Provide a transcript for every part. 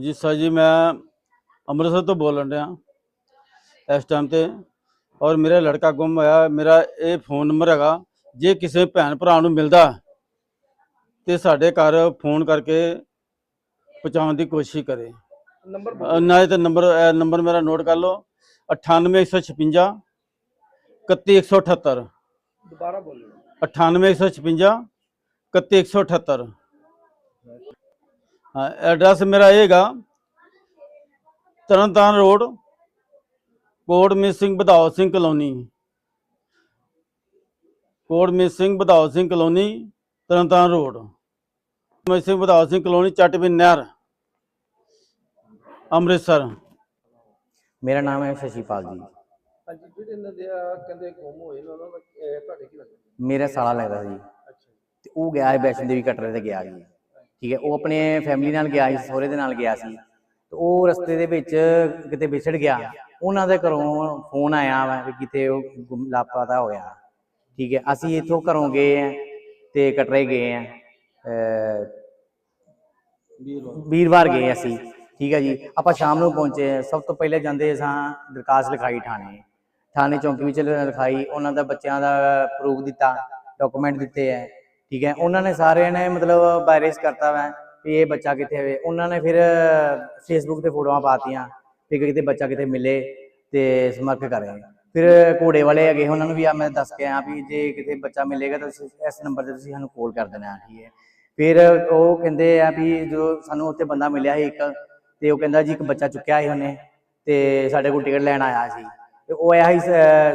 ਜੀ ਸਰ ਜੀ ਮੈਂ ਅੰਮ੍ਰਿਤਸਰ ਤੋਂ ਬੋਲਣ ਰਿਹਾ ਇਸ ਟਾਈਮ ਤੇ ਔਰ ਮੇਰਾ ਲੜਕਾ ਗੁੰਮ ਹੋਇਆ ਮੇਰਾ ਇਹ ਫੋਨ ਨੰਬਰ ਹੈਗਾ। ਜੇ ਕਿਸੇ ਭੈਣ ਭਰਾ ਨੂੰ ਮਿਲਦਾ ਤੇ ਸਾਡੇ ਘਰ ਫੋਨ ਕਰਕੇ ਪਹੁੰਚਾਉਣ ਦੀ ਕੋਸ਼ਿਸ਼ ਕਰੇ। ਨੰਬਰ ਨਾ ਇਹ ਤੇ ਨੰਬਰ ਨੰਬਰ ਮੇਰਾ ਨੋਟ ਕਰ ਲਓ। 98156 31178 ਦੁਬਾਰਾ ਬੋਲੋ। 98156 31178 ਹਾਂ ਐਡਰੈਸ ਮੇਰਾ ਇਹ ਹੈਗਾ Tarn Taran road Kot Mit Singh Badhao Singh colony. Kot Mit Singh Badhao Singh colony Tarn Taran road Mit Singh Badhao Singh colony ਚੱਟਬਿਨ ਨਹਿਰ ਅੰਮ੍ਰਿਤਸਰ। ਮੇਰਾ ਨਾਮ ਹੈ ਸ਼ਸ਼ੀਪਾਲ ਜੀ। ਹਾਂਜੀ ਜਿਹੜੇ ਇਹਨਾਂ ਦੇ ਆ ਕਹਿੰਦੇ ਗੁੰਮ ਹੋਏ ਨੇ ਉਹਨਾਂ ਦਾ ਅਹ, ਤੁਹਾਡੇ ਕੀ ਲੱਗਦਾ? ਮੇਰਾ ਸਾਲਾ ਲੱਗਦਾ ਅੱਛਾ। ਤੇ ਉਹ ਗਿਆ ਹੈ ਵੈਸ਼ਨੋ ਦੇਵੀ ਕਟਰੇ ਤੇ ਗਿਆ ਜੀ ਠੀਕ ਹੈ, ਉਹ ਆਪਣੇ ਫੈਮਿਲੀ ਨਾਲ ਗਿਆ ਸੀ, ਸਹੁਰੇ ਦੇ ਨਾਲ ਗਿਆ ਸੀ। ਤੇ ਉਹ ਰਸਤੇ ਦੇ ਵਿੱਚ ਕਿਤੇ ਵਿਛੜ ਗਿਆ। ਉਹਨਾਂ ਦੇ ਘਰੋਂ ਫੋਨ ਆਇਆ ਵਾ ਵੀ ਕਿਤੇ ਉਹ ਗੁੰਮ- ਲਾਪਤਾ ਹੋਇਆ। ਠੀਕ ਹੈ, ਅਸੀਂ ਇੱਥੋਂ ਘਰੋਂ ਗਏ ਆ ਤੇ ਕਟਰੇ ਗਏ ਆ ਅਹ ਵੀਰਵਾਰ ਗਏ ਅਸੀਂ। ਠੀਕ ਹੈ ਜੀ, ਆਪਾਂ ਸ਼ਾਮ ਨੂੰ ਪਹੁੰਚੇ ਸਭ ਤੋਂ ਪਹਿਲੇ ਜਾਂਦੇ ਸਾਂ ਦਰਖਾਸਤ ਲਿਖਾਈ ਥਾਣੇ। ਥਾਣੇ ਚੌਂਕੀ ਵਿੱਚ ਲਿਖਾਈ, ਉਹਨਾਂ ਦਾ ਬੱਚਿਆਂ ਦਾ ਪ੍ਰੂਫ ਦਿੱਤਾ ਡਾਕੂਮੈਂਟ ਦਿੱਤੇ ਹੈ। ਠੀਕ ਹੈ, ਉਹਨਾਂ ਨੇ ਸਾਰਿਆਂ ਨੇ ਮਤਲਬ ਵਾਇਰਸ ਕਰਤਾ ਵਾ ਵੀ ਇਹ ਬੱਚਾ ਕਿੱਥੇ ਹੋਵੇ। ਉਹਨਾਂ ਨੇ ਫਿਰ ਫੇਸਬੁੱਕ ਤੇ ਫੋਟੋਆਂ ਪਾਤੀਆਂ ਵੀ ਕਿਤੇ ਬੱਚਾ ਕਿਤੇ ਮਿਲੇ ਤੇ ਸਮਰਕ ਕਰੇ ਫਿਰ ਘੋੜੇ ਵਾਲੇ ਹੈਗੇ, ਉਹਨਾਂ ਨੂੰ ਵੀ ਆ ਮੈਂ ਦੱਸ ਕੇ ਆਇਆ ਵੀ ਜੇ ਕਿਤੇ ਬੱਚਾ ਮਿਲੇਗਾ ਤਾਂ ਤੁਸੀਂ ਇਸ ਨੰਬਰ ਤੇ ਤੁਸੀਂ ਸਾਨੂੰ ਕਾਲ ਕਰ ਦੇਣਾ, ਠੀਕ ਹੈ। ਫਿਰ ਉਹ ਕਹਿੰਦੇ ਆ ਵੀ ਜੋ ਸਾਨੂੰ ਉੱਥੇ ਬੰਦਾ ਮਿਲਿਆ ਸੀ ਇੱਕ, ਤੇ ਉਹ ਕਹਿੰਦਾ ਜੀ ਇੱਕ ਬੱਚਾ ਚੁੱਕਿਆ ਸੀ ਉਹਨੇ, ਤੇ ਸਾਡੇ ਕੋਲ ਟਿਕਟ ਲੈਣ ਆਇਆ ਸੀ। ਤੇ ਉਹ ਆਇਆ ਸੀ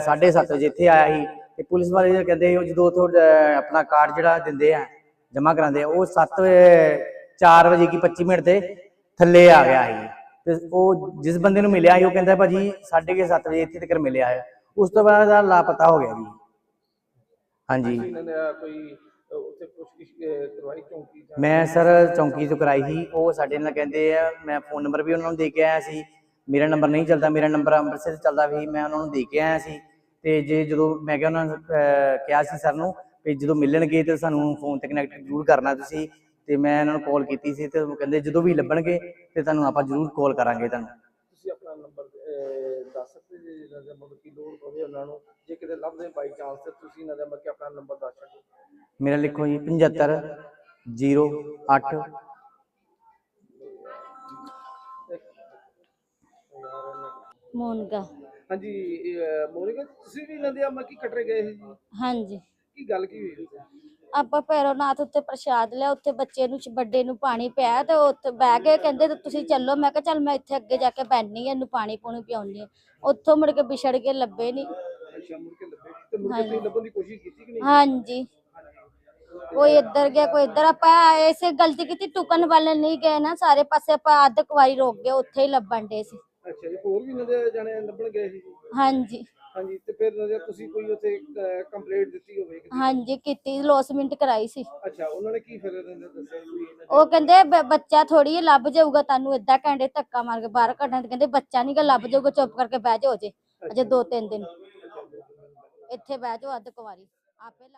7:30 ਵਜੇ ਇੱਥੇ ਆਇਆ ਸੀ। ਤੇ ਪੁਲਿਸ ਵਾਲੇ ਜਿਹੜੇ ਕਹਿੰਦੇ ਉਹ ਜਦੋਂ ਅਹ, ਆਪਣਾ ਕਾਰਡ ਜਿਹੜਾ ਦਿੰਦੇ ਆ ਜਮ੍ਹਾਂ ਕਰਾਉਂਦੇ ਆ ਉਹ 7 4 ਵਜੇ ਕੀ 25 ਮਿੰਟ ਤੇ ਥੱਲੇ ਆ ਗਿਆ ਸੀ। ਤੇ ਉਹ ਜਿਸ ਬੰਦੇ ਨੂੰ ਮਿਲਿਆ ਸੀ ਉਹ ਕਹਿੰਦਾ ਭਾਜੀ 7:30 ਵਜੇ ਇੱਥੇ ਤੱਕ ਮਿਲਿਆ ਹੈ। ਉਸ ਤੋਂ ਬਾਅਦ ਆ ਲਾਪਤਾ ਹੋ ਗਿਆ ਜੀ। ਹਾਂਜੀ। ਕੋਈ ਉੱਥੇ ਪੁੱਛਗਿੱਛ ਕਰਵਾਈ ਚੌਂਕੀ ਜਾਂ ਮੈਂ ਸਰ ਚੌਂਕੀ ਤੋਂ ਕਰਾਈ ਸੀ। ਉਹ ਸਾਡੇ ਨਾਲ ਕਹਿੰਦੇ ਆ ਮੈਂ ਫੋਨ ਨੰਬਰ ਵੀ ਉਹਨਾਂ ਨੂੰ ਦੇ ਕੇ ਆਇਆ ਸੀ। ਮੇਰਾ ਨੰਬਰ ਨਹੀਂ ਚੱਲਦਾ ਮੇਰਾ ਨੰਬਰ ਅੰਮ੍ਰਿਤਸਰ ਚੱਲਦਾ ਵੀ ਮੈਂ ਉਹਨਾਂ ਨੂੰ ਦੇ ਕੇ ਆਇਆ ਸੀ। ਤੇ ਜੇ ਜਦੋਂ ਮੈਂ ਕਿਹਾ ਉਹਨਾਂ ਨੂੰ ਕਿਹਾ ਸੀ ਸਰ ਨੂੰ ਵੀ ਜਦੋਂ ਮਿਲਣਗੇ ਤੇ ਸਾਨੂੰ ਫੋਨ ਤੇ ਕਨੈਕਟ ਜ਼ਰੂਰ ਕਰਨਾ ਤੁਸੀਂ ਤੇ ਮੈਂ ਇਹਨਾਂ ਨੂੰ ਕਾਲ ਕੀਤੀ ਸੀ ਤੇ ਉਹ ਕਹਿੰਦੇ ਜਦੋਂ ਵੀ ਲੱਭਣਗੇ ਤੇ ਤੁਹਾਨੂੰ ਆਪਾਂ ਜ਼ਰੂਰ ਕਾਲ ਕਰਾਂਗੇ ਤੁਹਾਨੂੰ। ਤੁਸੀਂ ਆਪਣਾ ਨੰਬਰ ਦੱਸ ਸਕਦੇ ਜੇ ਇਹਨਾਂ ਦੇ ਮਤਲਬ ਕੀ ਲੋੜ ਪਵੇ ਉਹਨਾਂ ਨੂੰ ਜੇ ਕਿਤੇ ਲੱਭਦੇ ਬਾਈ ਚਾਂਸ ਤੇ ਤੁਸੀਂ ਇਹਨਾਂ ਦਾ ਮਤਲਬ ਕਿ ਆਪਣਾ ਨੰਬਰ ਦੱਸ ਸਕੋ ਮੇਰਾ ਲਿਖੋ ਜੀ 75 08 ਮੋਨਗਾ। ਹਾਂਜੀ ਇਹ, ਮੋਨਿਕਾ ਤੁਸੀਂ ਵੀ ਇਹਨਾਂ ਦੇ ਆ ਮੈਂ ਕੀ ਕਟਰੇ ਗਏ ਸੀ ਜੀ? ਹਾਂਜੀ। ਕੀ ਗੱਲ ਕੀ ਹੋਈ? ਆਪਾਂ ਭੈਰੋਨਾਥ ਉੱਤੇ ਪ੍ਰਸ਼ਾਦ ਲਿਆ ਉੱਥੇ ਬੱਚੇ ਨੂੰ ਵੱਡੇ ਨੂੰ ਪਾਣੀ ਪਿਆ ਤੇ ਉੱਥੇ ਬਹਿ ਕੇ ਕਹਿੰਦੇ ਤੇ ਤੁਸੀਂ ਚੱਲੋ ਮੈਂ ਕਿਹਾ ਚੱਲ ਮੈਂ ਇੱਥੇ ਅੱਗੇ ਜਾ ਕੇ ਬੈਠਣੀ ਆ ਇਹਨੂੰ ਪਾਣੀ ਪੂਣੀ ਪਿਆਉਣੀ ਆ। ਉੱਥੋਂ ਮੁੜ ਕੇ ਵਿਛੜ ਕੇ ਲੱਭੇ ਨਹੀਂ ਅੱਛਾ ਮੁੜ ਕੇ ਲੱਭੇ ਤੇ ਮੁੜ ਕੇ ਹਾਂਜੀ। ਤੁਸੀਂ ਲੱਭਣ ਦੀ ਕੋਸ਼ਿਸ਼ ਕੀਤੀ ਕਿ ਨਹੀਂ? ਹਾਂਜੀ। ਕੋਈ ਇੱਧਰ ਗਿਆ ਕੋਈ ਇੱਧਰ। ਆਪਾਂ ਐਸੇ ਗਲਤੀ ਕੀਤੀ ਟੁਕਣ ਵਾਲੇ ਨਹੀਂ ਗਏ ਨਾ ਸਾਰੇ ਪਾਸੇ ਆਪਾਂ ਅੱਧ ਕੁਵਾਰੀ ਰੋਕ ਗਏ ਉੱਥੇ ਹੀ ਲੱਭਣ ਦੇ ਸੀ। ਅੱਛਾ ਜੀ ਹੋਰ ਵੀ ਇਹਨਾਂ ਦੇ ਜਾਣੇ ਲੱਭਣ ਗਏ ਸੀ? ਜੀ? ਹਾਂਜੀ। ਹਾਂਜੀ ਤੇ ਫਿਰ ਇਹਨਾਂ ਦੇ ਤੁਸੀਂ ਕੋਈ ਉੱਥੇ ਕੰਪਲੇਂਟ ਦਿੱਤੀ ਹੋਵੇ ਕਿਤੇ? ਹਾਂਜੀ ਕੀਤੀ ਲੋਸਮੈਂਟ ਕਰਾਈ ਸੀ। ਅੱਛਾ ਉਹਨਾਂ ਨੇ ਕੀ ਫਿਰ ਇਹਨਾਂ ਨੇ ਦੱਸਿਆ ਵੀ ਇਹਨਾਂ ਉਹ ਕਹਿੰਦੇ ਬ- ਬੱਚਾ ਥੋੜੀ ਲੱਭ ਜਾਊਗਾ ਤੁਹਾਨੂੰ ਏਦਾਂ ਕਹਿੰਦੇ ਧੱਕਾ ਮਾਰ ਕੇ ਬਾਹਰ ਕੱਢਣ ਤੇ ਕਹਿੰਦੇ ਬੱਚਾ ਨਹੀਂ ਗਾ ਲੱਭ ਜਾਊਗਾ ਚੁੱਪ ਕਰਕੇ ਬਹਿ ਜਾਓ ਜੇ ਅਜੇ ਦੋ ਤਿੰਨ ਦਿਨ। ਇੱਥੇ ਬਹਿ ਜਾਓ ਅੱਧ ਕੁਵਾਰੀ। ਆਪੇ ਲੱਭ